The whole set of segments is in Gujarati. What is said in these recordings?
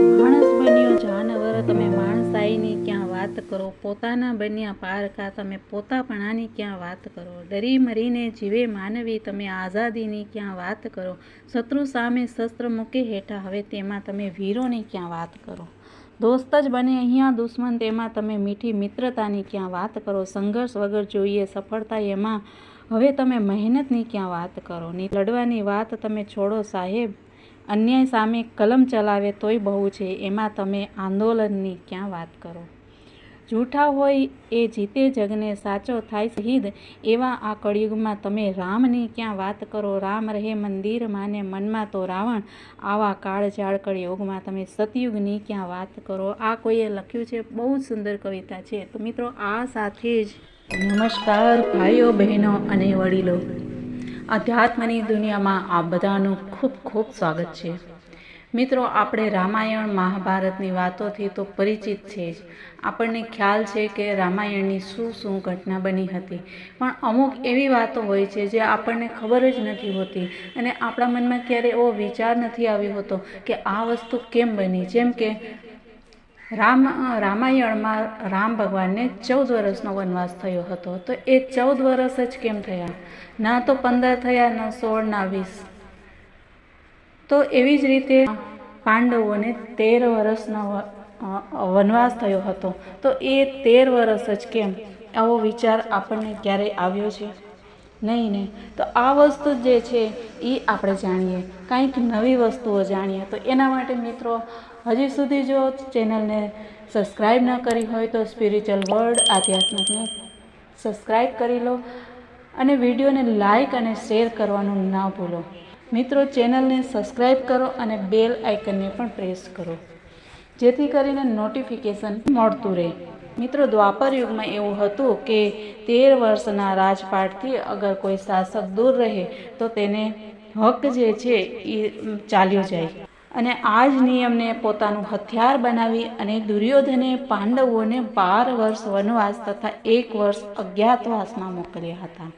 માણસ બન્યો જાનવર તમે માણસાઈની ક્યાં વાત કરો? પોતાના બન્યા પારકા. તમે પોતાપણાની ક્યાં વાત કરો? ડરી મરીને જીવે માનવી. તમે આઝાદીની ક્યાં વાત કરો? શત્રુ સામે શસ્ત્ર મૂકે હેઠા. હવે તેમાં તમે વીરોની ક્યાં વાત કરો? દોસ્ત જ બને અહીંયા દુશ્મન. તેમાં તમે મીઠી મિત્રતાની ક્યાં વાત કરો? સંઘર્ષ વગર જોઈએ સફળતા એમાં. હવે તમે મહેનતની ક્યાં વાત કરો? ની લડવાની વાત તમે છોડો સાહેબ. અન્યાય સામે કલમ ચલાવે તોય બહુ છે, એમાં તમે આંદોલનની ક્યાં વાત કરો? જૂઠા હોય એ જીતે જગને, સાચો થાય શહીદ, એવા આ કળિયુગમાં તમે રામની ક્યાં વાત કરો? રામ રહે મંદિર માને મનમાં તો રાવણ, આવા કાળજાળ કળિયુગમાં તમે સતયુગની ક્યાં વાત કરો? આ કોઈએ લખ્યું છે, બહુ જ સુંદર કવિતા છે. તો મિત્રો, આ સાથે જ નમસ્કાર, ભાઈઓ, બહેનો અને વડીલો. અધ્યાત્મની દુનિયામાં આ બધાનું ખૂબ ખૂબ સ્વાગત છે. મિત્રો, આપણે રામાયણ, મહાભારતની વાતોથી તો પરિચિત છે જ. આપણને ખ્યાલ છે કે રામાયણની શું શું ઘટના બની હતી. પણ અમુક એવી વાતો હોય છે જે આપણને ખબર જ નથી હોતી અને આપણા મનમાં ક્યારે એવો વિચાર નથી આવ્યો હોતો કે આ વસ્તુ કેમ બની? જેમ કે રામ રામાયણમાં રામ ભગવાનને ચૌદ વર્ષનો વનવાસ થયો હતો. તો એ ચૌદ વર્ષ જ કેમ થયા? ના તો પંદર થયા, ના સોળ, ના વીસ. તો એવી જ રીતે પાંડવોને તેર વર્ષનો વનવાસ થયો હતો. તો એ તેર વર્ષ જ કેમ? આવો વિચાર આપણને ક્યારેય આવ્યો છે? નહીં ને? તો આ વસ્તુ જે છે, એ આપણે જાણીએ. કંઈક નવી વસ્તુઓ જાણીએ. તો એના માટે મિત્રો, હજી સુધી જો ચેનલને સબસ્ક્રાઈબ ન કરી હોય તો સ્પિરિચ્યુઅલ વર્લ્ડ આધ્યાત્મિકને સબસ્ક્રાઈબ કરી લો અને વિડીયોને લાઇક અને શેર કરવાનું ના ભૂલો. મિત્રો, ચેનલને સબસ્ક્રાઈબ કરો અને બેલ આઇકનને પણ પ્રેસ કરો. જેથી કરીને નોટિફિકેશન મળતું રહે. મિત્રો, દ્વાપર યુગમાં એવું હતું કે તેર વર્ષના રાજપાટથી અગર કોઈ શાસક દૂર રહે, તો તેને હક જે છે એ ચાલ્યો જાય. અને આ જ નિયમને પોતાનું હથિયાર બનાવી અને દુર્યોધને પાંડવોને બાર વર્ષ વનવાસ તથા એક વર્ષ અજ્ઞાતવાસમાં મોકલ્યા હતા.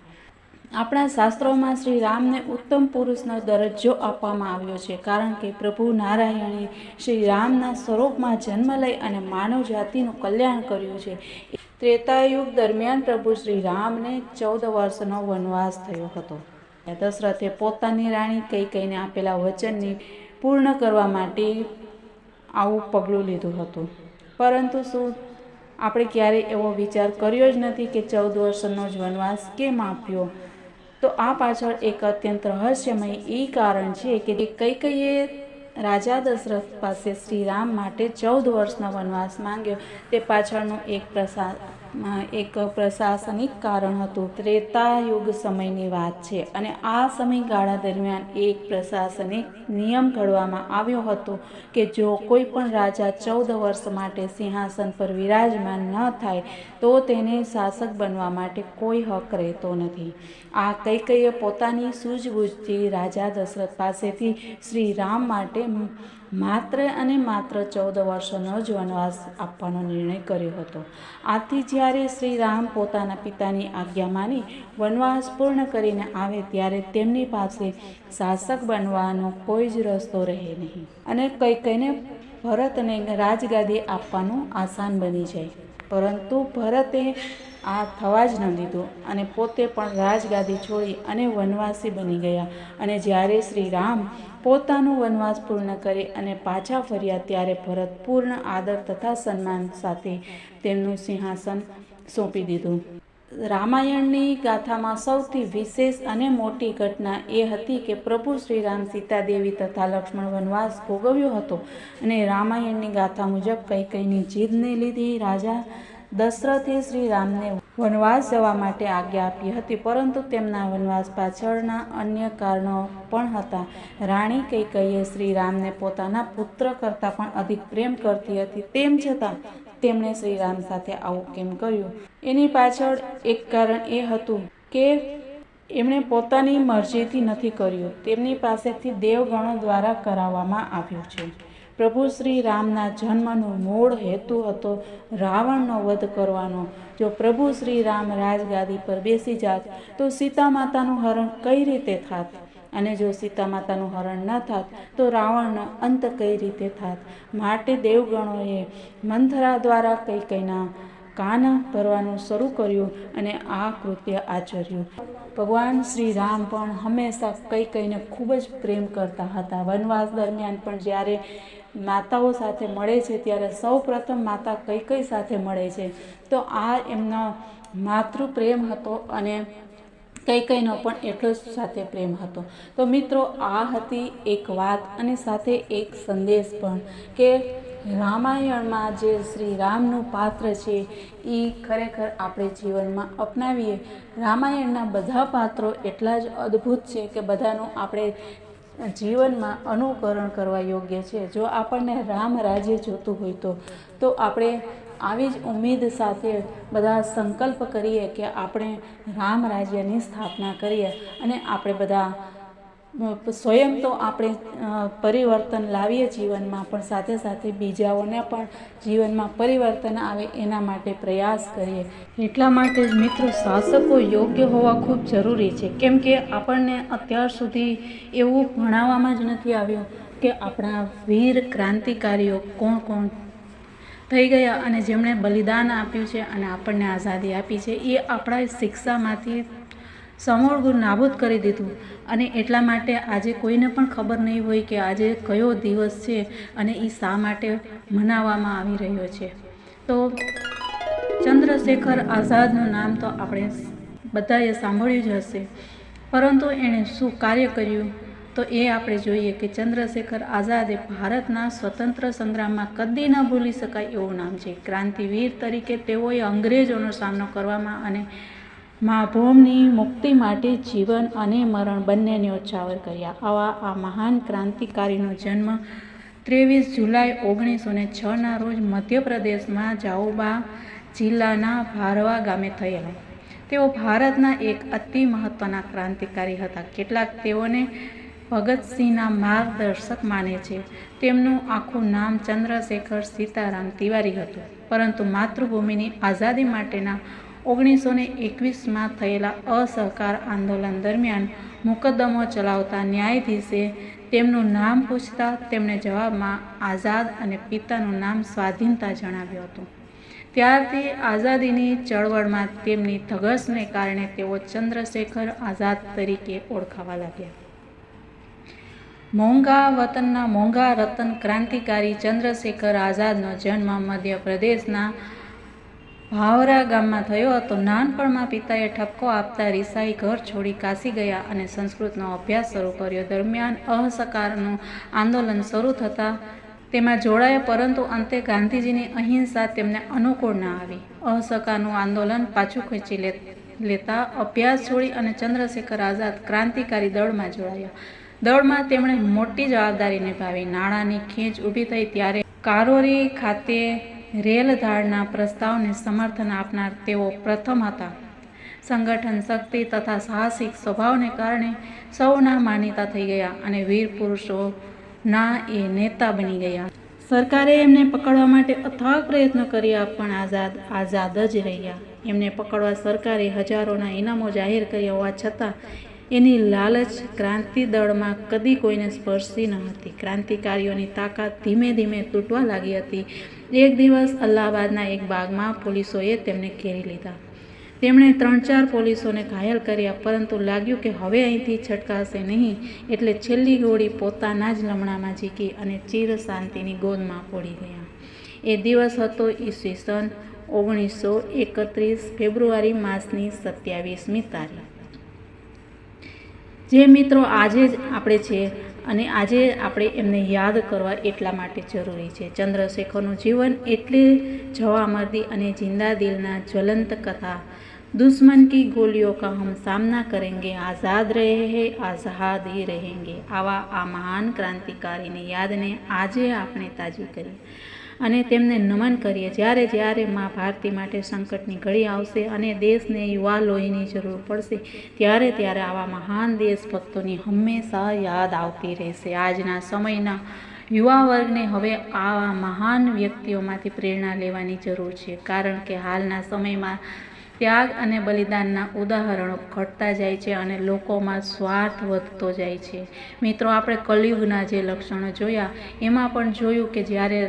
આપણા શાસ્ત્રોમાં શ્રી રામને ઉત્તમ પુરુષનો દરજ્જો આપવામાં આવ્યો છે, કારણ કે પ્રભુ નારાયણે શ્રી રામના સ્વરૂપમાં જન્મ લઈ અને માનવ જાતિનું કલ્યાણ કર્યું છે. ત્રેતાયુગ દરમિયાન પ્રભુ શ્રી રામને ચૌદ વર્ષનો વનવાસ થયો હતો. દશરથે પોતાની રાણી કઈ કઈને આપેલા વચનની પૂર્ણ કરવા માટે આવું પગલું લીધું હતું. પરંતુ શું આપણે ક્યારેય એવો વિચાર કર્યો જ નથી કે ચૌદ વર્ષનો જ વનવાસ કેમ આપ્યો? તો આ પાછળ એક અત્યંત રહસ્યમય એ કારણ છે કે કઈ કઈએ રાજા દશરથ પાસે શ્રી રામ માટે ચૌદ વર્ષનો વનવાસ માંગ્યો. તે પાછળનું એક પ્રસા એક પ્રશાસનિક કારણ હતું. ત્રેતા યુગ સમયની વાત છે અને આ સમયગાળા દરમિયાન એક પ્રશાસનિક નિયમ ઘડવામાં આવ્યો હતો કે જો કોઈ પણ રાજા ચૌદ વર્ષ માટે સિંહાસન પર વિરાજમાન ન થાય, તો તેને શાસક બનવા માટે કોઈ હક રહેતો નથી. આ કઈએ પોતાની સૂઝબૂઝથી રાજા દશરથ પાસેથી શ્રી રામ માટે માત્ર અને માત્ર ચૌદ વર્ષનો જ વનવાસ આપવાનો નિર્ણય કર્યો હતો. આથી જ્યારે શ્રી રામ પોતાના પિતાની આજ્ઞા માની વનવાસ પૂર્ણ કરીને આવે ત્યારે તેમની પાસે શાસક બનવાનો કોઈ જ રસ્તો રહે નહીં અને કંઈ કંઈને ભરતને રાજગાદી આપવાનું આસાન બની જાય. પરંતુ ભરતે આ થવા જ ન દીધું અને પોતે પણ રાજગાદી છોડી અને વનવાસી બની ગયા અને જ્યારે શ્રી રામ પોતાનું વનવાસ પૂર્ણ કરી અને પાછા ફર્યા ત્યારે ભરત પૂર્ણ આદર તથા સન્માન સાથે તેમનું સિંહાસન સોંપી દીધું. રામાયણની ગાથામાં સૌથી વિશેષ અને મોટી ઘટના એ હતી કે પ્રભુ શ્રીરામ સીતાદેવી તથા લક્ષ્મણ વનવાસ ભોગવ્યો હતો અને રામાયણની ગાથા મુજબ કઈ કઈની જીદને લીધી રાજા દશરથે શ્રી રામને વનવાસ જવા માટે આજ્ઞા આપી હતી, પરંતુ તેમના વનવાસ પાછળના અન્ય કારણો પણ હતા. રાણી કઈ કહીએ, શ્રી રામને પોતાના પુત્ર કરતાં પણ અધિક પ્રેમ કરતી હતી. તેમ છતાં, તેમણે શ્રી રામ સાથે આવું કેમ કર્યું? એની પાછળ એક કારણ એ હતું કે, એમણે પોતાની મરજીથી નથી કર્યું. તેમની પાસેથી દેવગણો દ્વારા કરાવવામાં આવ્યું છે. પ્રભુ શ્રી રામના જન્મનો મૂળ હેતુ હતો રાવણનો વધ કરવાનો. જો પ્રભુ શ્રી રામ રાજગાદી પર બેસી જાત, તો સીતા માતાનું હરણ કઈ રીતે થાત? અને જો સીતા માતાનું હરણ ન થાત, તો રાવણનો અંત કઈ રીતે થાત? માટે દેવગણોએ મંથરા દ્વારા કઈ કઈના કાન ભરવાનું શરૂ કર્યું અને આ કૃત્ય આચર્યું. ભગવાન શ્રી રામ પણ હંમેશા કઈ કઈને ખૂબ જ પ્રેમ કરતા હતા. વનવાસ દરમિયાન પણ જ્યારે માતાઓ સાથે મળે છે ત્યારે સૌ પ્રથમ માતા કઈ કઈ સાથે મળે છે? તો આ એમનો માતૃ પ્રેમ હતો અને કઈ કઈનો પણ એટલો જ સાથે પ્રેમ હતો. તો મિત્રો, આ હતી એક વાત અને સાથે એક સંદેશ પણ કે રામાયણમાં જે શ્રી રામનું પાત્ર છે એ ખરેખર આપણે જીવનમાં અપનાવીએ. રામાયણના બધા પાત્રો એટલા જ અદ્ભુત છે કે બધાનું આપણે જીવનમાં અનુકરણ કરવા યોગ્ય છે. જો આપણને રામ રાજ્ય જોતું હોય તો તો આપણે આવી જ ઉમેદ સાથે બધા સંકલ્પ કરીએ કે આપણે રામ રાજ્યની સ્થાપના કરીએ અને આપણે બધા સ્વયં તો આપણે પરિવર્તન લાવીએ જીવનમાં, પણ સાથે સાથે બીજાઓને પણ જીવનમાં પરિવર્તન આવે એના માટે પ્રયાસ કરીએ. એટલા માટે જ મિત્રો, શાસકો યોગ્ય હોવા ખૂબ જરૂરી છે. કેમ કે આપણને અત્યાર સુધી એવું ભણાવવામાં જ નથી આવ્યું કે આપણા વીર ક્રાંતિકારીઓ કોણ કોણ થઈ ગયા અને જેમણે બલિદાન આપ્યું છે અને આપણને આઝાદી આપી છે. એ આપણા શિક્ષામાંથી સમૂળ નાબૂદ કરી દીધું. અને એટલા માટે આજે કોઈને પણ ખબર નહીં હોય કે આજે કયો દિવસ છે અને એ શા માટે મનાવવામાં આવી રહ્યો છે. તો ચંદ્રશેખર આઝાદનું નામ તો આપણે બધાએ સાંભળ્યું જ હશે. પરંતુ એણે શું કાર્ય કર્યું? તો એ આપણે જોઈએ કે ચંદ્રશેખર આઝાદે ભારતના સ્વતંત્ર સંગ્રામમાં કદી ન ભૂલી શકાય એવું નામ છે. ક્રાંતિવીર તરીકે તેઓએ અંગ્રેજોનો સામનો કરવામાં અને મા ભૌમની મુક્તિ માટે જીવન અને મરણ બંનેને ન્યોછાવર કર્યા. આવા આ મહાન ક્રાંતિકારીનો જન્મ ત્રેવીસ જુલાઈ ઓગણીસો ને છના રોજ મધ્યપ્રદેશમાં જાઓબા જિલ્લાના ભારવા ગામે થયેલો. તેઓ ભારતના એક અતિ મહત્ત્વના ક્રાંતિકારી હતા. કેટલાક તેઓને ભગતસિંહના માર્ગદર્શક માને છે. તેમનું આખું નામ ચંદ્રશેખર સીતારામ તિવારી હતું. પરંતુ માતૃભૂમિની આઝાદી માટેના ઓગણીસો ને એકવીસમાં થયેલા અસહકાર આંદોલન દરમિયાન મુકદ્દમો ચલાવતા ન્યાયાધીશે તેમનું નામ પૂછતા તેમણે જવાબમાં આઝાદ અને પિતાનું નામ સ્વાધીનતા જણાવ્યું હતું. ત્યારથી આઝાદીની ચળવળમાં તેમની ધગસને કારણે તેઓ ચંદ્રશેખર આઝાદ તરીકે ઓળખાવા લાગ્યા. મોંઘા વતનના મોંઘા રતન ક્રાંતિકારી ચંદ્રશેખર આઝાદનો જન્મ મધ્યપ્રદેશના ભાવરા ગામમાં થયો હતો. નાનપણમાં પિતાએ ઠપકો આપતા રિસાઈ ઘર છોડી કાશી ગયા અને સંસ્કૃતનો અભ્યાસ શરૂ કર્યો. દરમિયાન અસહકારનું આંદોલન શરૂ થતાં તેમાં જોડાયા, પરંતુ અંતે ગાંધીજીની અહિંસા તેમને અનુકૂળ ના આવી. અસહકારનું આંદોલન પાછું ખેંચી લે, લેતા અભ્યાસ છોડી અને ચંદ્રશેખર આઝાદ ક્રાંતિકારી દળમાં જોડાયા. દળમાં તેમણે મોટી જવાબદારી નિભાવી. નાણાંની ખેંચ ઊભી થઈ ત્યારે કારોરી ખાતે રેલધારણા પ્રસ્તાવને સમર્થન આપનાર તેઓ પ્રથમ હતા. સંગઠન શક્તિ તથા સાહસિક સ્વભાવને કારણે સૌના માનીતા થઈ ગયા અને વીર પુરુષોના એ નેતા બની ગયા. સરકારે એમને પકડવા માટે અથાગ પ્રયત્નો કર્યા, પણ આઝાદ આઝાદ જ રહ્યા. એમને પકડવા સરકારે હજારોના ઇનામો જાહેર કર્યા હોવા છતાં એની લાલચ ક્રાંતિ દળમાં કદી કોઈને સ્પર્શી ન હતી. ક્રાંતિકારીઓની તાકાત ધીમે ધીમે તૂટવા લાગી હતી. એક દિવસ અલ્હાબાદના એક બાગમાં પોલીસોએ તેમને ઘેરી લીધા. તેમણે ત્રણ ચાર પોલીસોને ઘાયલ કર્યા, પરંતુ લાગ્યું કે હવે અહીંથી છટકાશે નહીં, એટલે છેલ્લી ગોળી પોતાના જ લમણામાં ઝીકી અને ચિર શાંતિની ગોદમાં પડી ગયા. એ દિવસ હતો ઈસવીસન ઓગણીસો એકત્રીસ ફેબ્રુઆરી માસની સત્યાવીસમી તારીખ. જે મિત્રો આજે જ આપણે છે અને આજે આપણે એમને યાદ કરવા એટલા માટે જરૂરી છે. ચંદ્રશેખરનું જીવન એટલી જવામર્દી અને જિંદા દિલના જ્વલંત કથા. દુશ્મન કી ગોલીઓ કા હમ સામના કરેંગે, આઝાદ રહે હે આઝાદી રહેંગે. આવા આ મહાન ક્રાંતિકારીની યાદને આજે આપણે તાજી કરીએ અને તેમને નમન કરીએ. જ્યારે જ્યારે મા ભારતી માટે સંકટની ઘડી આવશે અને દેશને યુવા લોહીની જરૂર પડશે, ત્યારે ત્યારે આવા મહાન દેશભક્તોની હંમેશા યાદ આવતી રહેશે. આજના સમયના યુવા વર્ગને હવે આવા મહાન વ્યક્તિઓમાંથી પ્રેરણા લેવાની જરૂર છે, કારણ કે હાલના સમયમાં ત્યાગ અને બલિદાનના ઉદાહરણો ઘટતા જાય છે અને લોકોમાં સ્વાર્થ વધતો જાય છે. મિત્રો, આપણે કલયુગના જે લક્ષણો જોયા, એમાં પણ જોયું કે જ્યારે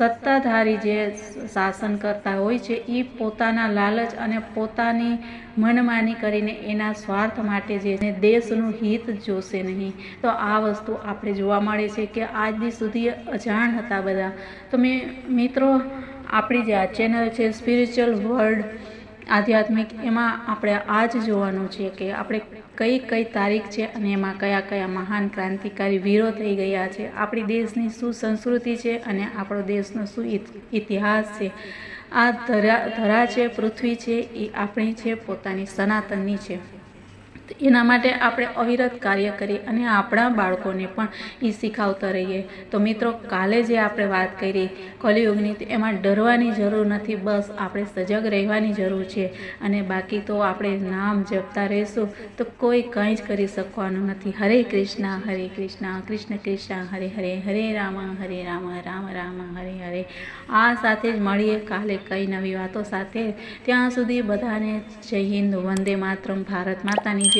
સત્તાધારી જે શાસન કરતા હોય છે, એ પોતાના લાલચ અને પોતાની મનમાની કરીને એના સ્વાર્થ માટે જે દેશનું હિત જોશે નહીં. તો આ વસ્તુ આપણે જોવા મળે છે કે આજ સુધી અજાણ હતા બધા. તો મેં, મિત્રો, આપણી જે આ ચેનલ છે સ્પિરિચ્યુઅલ વર્લ્ડ આધ્યાત્મિક, એમાં આપણે આ જ જોવાનું છે કે આપણે કઈ કઈ તારીખ છે અને એમાં કયા કયા મહાન ક્રાંતિકારી વીરો થઈ ગયા છે. આપણી દેશની શું સંસ્કૃતિ છે અને આપણો દેશનો શું ઇતિહાસ છે. આ ધરા ધરા છે, પૃથ્વી છે, એ આપણી છે, પોતાની સનાતનની છે. એના માટે આપણે અવિરત કાર્ય કરીએ અને આપણા બાળકોને પણ એ શીખવતા રહીએ. તો મિત્રો, કાલે જે આપણે વાત કરી કલિયુગની એમાં ડરવાની જરૂર નથી, બસ આપણે સજગ રહેવાની જરૂર છે. અને બાકી તો આપણે નામ જપતા રહીશું, તો કોઈ કંઈ જ કરી શકવાનું નથી. હરે કૃષ્ણ હરે કૃષ્ણ કૃષ્ણ કૃષ્ણ, હરે હરે હરે રામ હરે રામ રામ રામ, હરે હરે. આ સાથે જ મળીએ કાલે કઈ નવી વાતો સાથે. ત્યાં સુધી બધાને જય હિન્દ, વંદે માતરમ, ભારત માતાની જય.